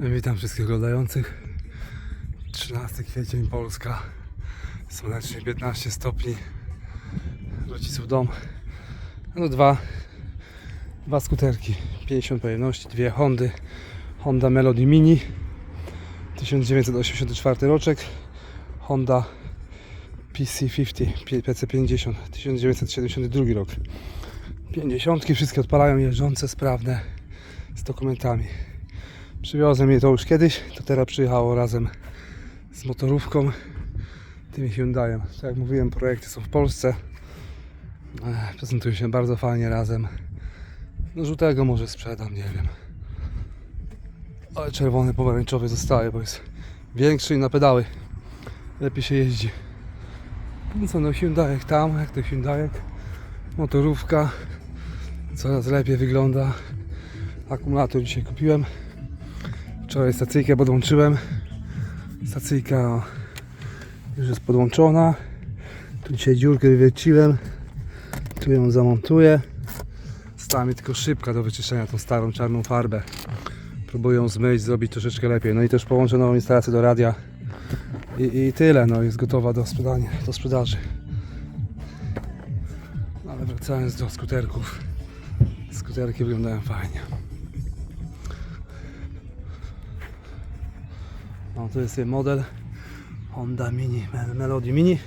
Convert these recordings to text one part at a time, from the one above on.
Witam wszystkich oglądających. 13 kwiecień Polska. Słonecznie 15 stopni. Rodziców dom. No dwa, dwa skuterki. 50 pojemności, dwie Hondy. Honda Melody Mini. 1984 roczek. Honda PC50, PC50, 1972 rok. 50 wszystkie odpalają jeżdżące, sprawne, z dokumentami. Przywiozłem je to już kiedyś, to teraz przyjechało razem z motorówką, tym Hyundaiem. Tak jak mówiłem, projekty są w Polsce. Prezentują się bardzo fajnie razem. No żółtego może sprzedam, nie wiem. Ale czerwony, pomarańczowy zostaje, bo jest większy i na pedały lepiej się jeździ. No co, no Hyundaiek tam, jak to Hyundaiek. Motorówka coraz lepiej wygląda. Akumulator dzisiaj kupiłem. Wczoraj stacyjkę podłączyłem. Stacyjka już jest podłączona. Tu dzisiaj dziurkę wywierciłem. Tu ją zamontuję. Stała mi tylko szybka do wyczyszczenia tą starą czarną farbę. Próbuję ją zmyć, zrobić troszeczkę lepiej. No i też połączę nową instalację do radia. I, i tyle, no jest gotowa do sprzedania, do sprzedaży. Ale wracając do skuterków. Skuterki wyglądają fajnie. No to jest model Honda Mini, Mel- Melody Mini.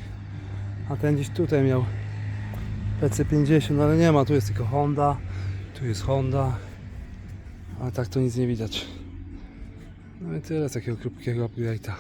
A ten gdzieś tutaj miał PC50, ale nie ma, tu jest tylko Honda, tu jest Honda. Ale tak to nic nie widać. No i tyle z takiego krótkiego update'a.